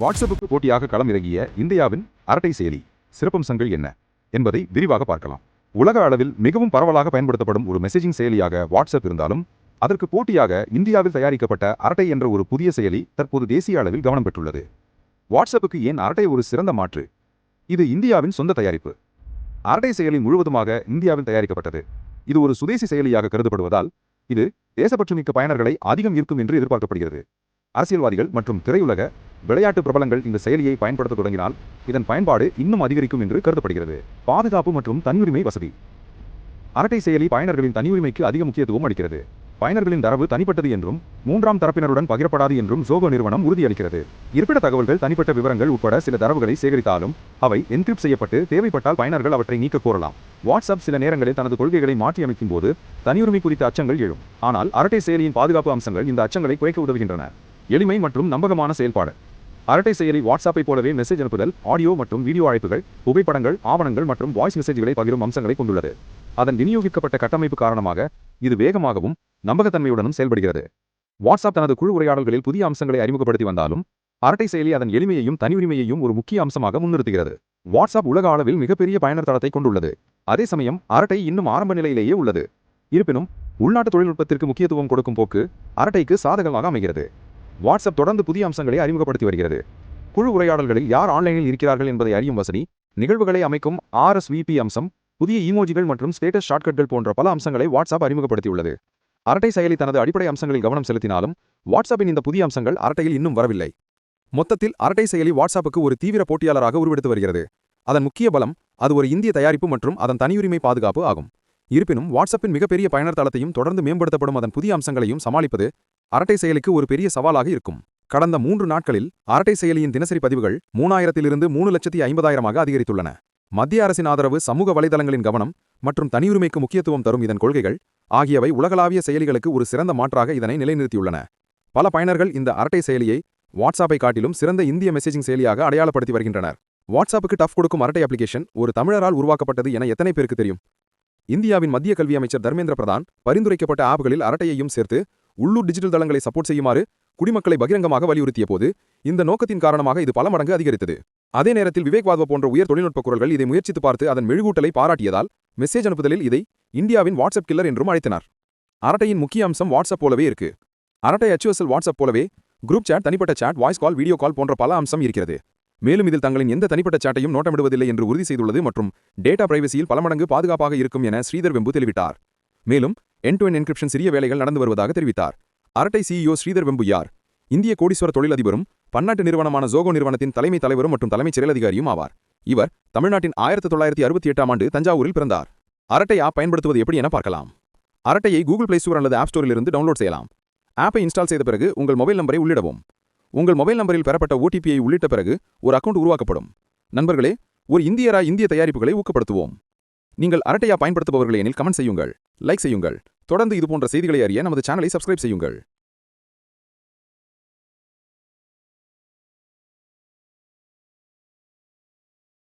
வாட்ஸ்அப்புக்கு போட்டியாக களமிறங்கிய இந்தியாவின் அரட்டை செயலி சிறப்பம்சங்கள் என்ன என்பதை விரிவாக பார்க்கலாம். உலக அளவில் மிகவும் பரவலாக பயன்படுத்தப்படும் ஒரு மெசேஜிங் செயலியாக வாட்ஸ்அப் இருந்தாலும் அதற்கு போட்டியாக இந்தியாவில் தயாரிக்கப்பட்ட அரட்டை என்ற ஒரு புதிய செயலி தற்போது தேசிய அளவில் கவனம் பெற்றுள்ளது. வாட்ஸ்அப்புக்கு ஏன் அரட்டை ஒரு சிறந்த மாற்று? இது இந்தியாவின் சொந்த தயாரிப்பு. அரட்டை செயலி முழுவதுமாக இந்தியாவில் தயாரிக்கப்பட்டது. இது ஒரு சுதேசி செயலியாக கருதப்படுவதால் இது தேசப்பற்றுமிக்க பயனர்களை அதிகம் இருக்கும் என்று எதிர்பார்க்கப்படுகிறது. அரசியல்வாதிகள் மற்றும் திரையுலக விளையாட்டு பிரபலங்கள் இந்த செயலியை பயன்படுத்த தொடங்கினால் இதன் பயன்பாடு இன்னும் அதிகரிக்கும் என்று கருதப்படுகிறது. பாதுகாப்பு மற்றும் தனியுரிமை வசதி. அரட்டை செயலி பயனர்களின் தனியுரிமைக்கு அதிக முக்கியத்துவம் அளிக்கிறது. பயனர்களின் தரவு தனிப்பட்டது என்றும் மூன்றாம் தரப்பினருடன் பகிரப்படாது என்றும் ஜோகோ நிறுவனம் உறுதியளிக்கிறது. இருப்பிட தகவல்கள் தனிப்பட்ட விவரங்கள் உட்பட சில தரவுகளை சேகரித்தாலும் அவை என்கிரிப்ட் செய்யப்பட்டு தேவைப்பட்டால் பயனர்கள் அவற்றை நீக்க கோரலாம். வாட்ஸ்அப் சில நேரங்களில் தனது கொள்கைகளை மாற்றியமைக்கும் போது தனியுரிமை குறித்த அச்சங்கள் எழும். ஆனால் அரட்டை செயலியின் பாதுகாப்பு அம்சங்கள் இந்த அச்சங்களை குறைக்க உதவுகின்றன. எளிமை மற்றும் நம்பகமான செயல்பாடு. அரட்டை செயலி வாட்ஸ்அப்பை போலவே மெசேஜ் அனுப்புதல் ஆடியோ மற்றும் வீடியோ அழைப்புகள் புகைப்படங்கள் ஆவணங்கள் மற்றும் வாய்ஸ் மெசேஜ்களை பகிரும் அம்சங்களை கொண்டுள்ளது. அதன் விநியோகிக்கப்பட்ட கட்டமைப்பு காரணமாக இது வேகமாகவும் நம்பகத்தன்மையுடனும் செயல்படுகிறது. வாட்ஸ்அப் தனது குழு உரையாடல்களில் புதிய அம்சங்களை அறிமுகப்படுத்தி வந்தாலும் அரட்டை செயலி அதன் எளிமையையும் தனியுரிமையையும் ஒரு முக்கிய அம்சமாக முன்னிறுத்துகிறது. வாட்ஸ்அப் உலக அளவில் மிகப்பெரிய பயனர் தளத்தை கொண்டுள்ளது. அதே சமயம் அரட்டை இன்னும் ஆரம்ப நிலையிலேயே உள்ளது. இருப்பினும் உள்நாட்டு தொழில்நுட்பத்திற்கு முக்கியத்துவம் கொடுக்கும் போக்கு அரட்டைக்கு சாதகமாக அமைகிறது. வாட்ஸ்அப் தொடர்ந்து புதிய அம்சங்களை அறிமுகப்படுத்தி வருகிறது. குழு உரையாடல்களில் யார் ஆன்லைனில் இருக்கிறார்கள் என்பதை அறியும் வசதி நிகழ்வுகளை அமைக்கும் ஆர்எஸ்விபி அம்சம் புதிய ஈமோஜிகள் மற்றும் ஸ்டேட்டஸ் ஷார்ட்கட்கள் போன்ற பல அம்சங்களை வாட்ஸ்அப் அறிமுகப்படுத்தியுள்ளது. அரட்டை செயலி தனது அடிப்படை அம்சங்களில் கவனம் செலுத்தினாலும் வாட்ஸ்அப்பின் இந்த புதிய அம்சங்கள் அரட்டையில் இன்னும் வரவில்லை. மொத்தத்தில் அரட்டை செயலி வாட்ஸ்அப்புக்கு ஒரு தீவிர போட்டியாளராக உருவெடுத்து வருகிறது. அதன் முக்கிய பலம் அது ஒரு இந்திய தயாரிப்பு மற்றும் அதன் தனியுரிமை பாதுகாப்பு ஆகும். இருப்பினும் வாட்ஸ்அப்பின் மிகப்பெரிய பயனர் தளத்தையும் தொடர்ந்து மேம்படுத்தப்படும் அதன் புதிய அம்சங்களையும் சமாளிப்பது அரட்டை செயலிக்கு ஒரு பெரிய சவாலாக இருக்கும். கடந்த மூன்று நாட்களில் அரட்டை செயலியின் தினசரி பதிவுகள் மூணாயிரத்திலிருந்து மூணு லட்சத்தி ஐம்பதாயிரமாக அதிகரித்துள்ளன. மத்திய அரசின் ஆதரவு சமூக வலைதளங்களின் கவனம் மற்றும் தனியுரிமைக்கு முக்கியத்துவம் தரும் இதன் கொள்கைகள் ஆகியவை உலகளாவிய செயலிகளுக்கு ஒரு சிறந்த மாற்றாக இதனை நிலைநிறுத்தியுள்ளன. பல பயனர்கள் இந்த அரட்டை செயலியை வாட்ஸ்அப்பை காட்டிலும் சிறந்த இந்திய மெசேஜிங் செயலியாக அடையாளப்படுத்தி வருகின்றனர். வாட்ஸ்அப்புக்கு டஃப் கொடுக்கும் அரட்டை அப்ளிகேஷன் ஒரு தமிழரால் உருவாக்கப்பட்டது என எத்தனை பேருக்கு தெரியும்? இந்தியாவின் மத்திய கல்வி அமைச்சர் தர்மேந்திர பிரதான் பரிந்துரைக்கப்பட்ட ஆப்களில் அரட்டையையும் சேர்த்து உள்ளூர் டிஜிட்டல் தளங்களை சப்போர்ட் செய்யுமாறு குடிமக்களை பகிரங்கமாக வலியுறுத்திய போது இந்த நோக்கத்தின் காரணமாக இது பல மடங்கு அதிகரித்தது. அதே நேரத்தில் விவேக்வாத்வா போன்ற உயர் தொழில்நுட்ப குரல்கள் இதை முயற்சித்து பார்த்து அதன் மெழுகூட்டலை பாராட்டியதால் மெசேஜ் அனுப்புதலில் இதை இந்தியாவின் வாட்ஸ்அப் கில்லர் என்றும் அழைத்தனர். அரட்டையின் முக்கிய அம்சம் வாட்ஸ்அப் போலவே இருக்கு. அரட்டை அச்சுவசல் வாட்ஸ்அப் போலவே குரூப் சாட் தனிப்பட்ட chat voice call video call போன்ற பல அம்சம் இருக்கிறது. மேலும் இதில் தங்களின் எந்த தனிப்பட்ட சாட்டையும் நோட்டமிடுவதில்லை என்று உறுதி செய்துள்ளது மற்றும் டேட்டா பிரைவசியில் பல மடங்கு பாதுகாப்பாக இருக்கும் என ஸ்ரீதர் வெம்பு தெரிவித்தார். மேலும் என் டு என் என்கிரிப்ஷன் சிறிய வேலைகள் நடந்து வருவதாக தெரிவித்தார். அரட்டை சிஇஓ ஸ்ரீதர் வெம்பு யார்? இந்திய கோடீஸ்வர தொழிலதிபரும் பன்னாட்டு நிறுவனமான ஜோகோ நிறுவனத்தின் தலைமை தலைவரும் மற்றும் தலைமைச் செயலதிகாரியும் ஆவார். இவர் தமிழ்நாட்டின் ஆயிரத்தி தொள்ளாயிரத்தி அறுபத்தி எட்டாம் ஆண்டு தஞ்சாவூரில் பிறந்தார். அரட்டை ஆப் பயன்படுத்துவது எப்படி என பார்க்கலாம். அரட்டையை கூகுள் பிளே ஸ்டோர் அல்லது ஆப் ஸ்டோரிலிருந்து டவுன்லோட் செய்யலாம். ஆப்பை இன்ஸ்டால் செய்த பிறகு உங்கள் மொபைல் நம்பரை உள்ளிடவும். உங்கள் மொபைல் நம்பரில் பெறப்பட்ட ஓடிபியை உள்ளிட்ட பிறகு ஒரு அக்கவுண்ட் உருவாக்கப்படும். நண்பர்களே ஒரு இந்தியரா இந்திய தயாரிப்புகளை ஊக்கப்படுத்துவோம். நீங்கள் அரட்டையா பயன்படுத்துபவர்கள் எனில் கமெண்ட் செய்யுங்கள் லைக் செய்யுங்கள். தொடர்ந்து இதுபோன்ற செய்திகளை அறிய நமது சேனலை சப்ஸ்கிரைப் செய்யுங்கள்.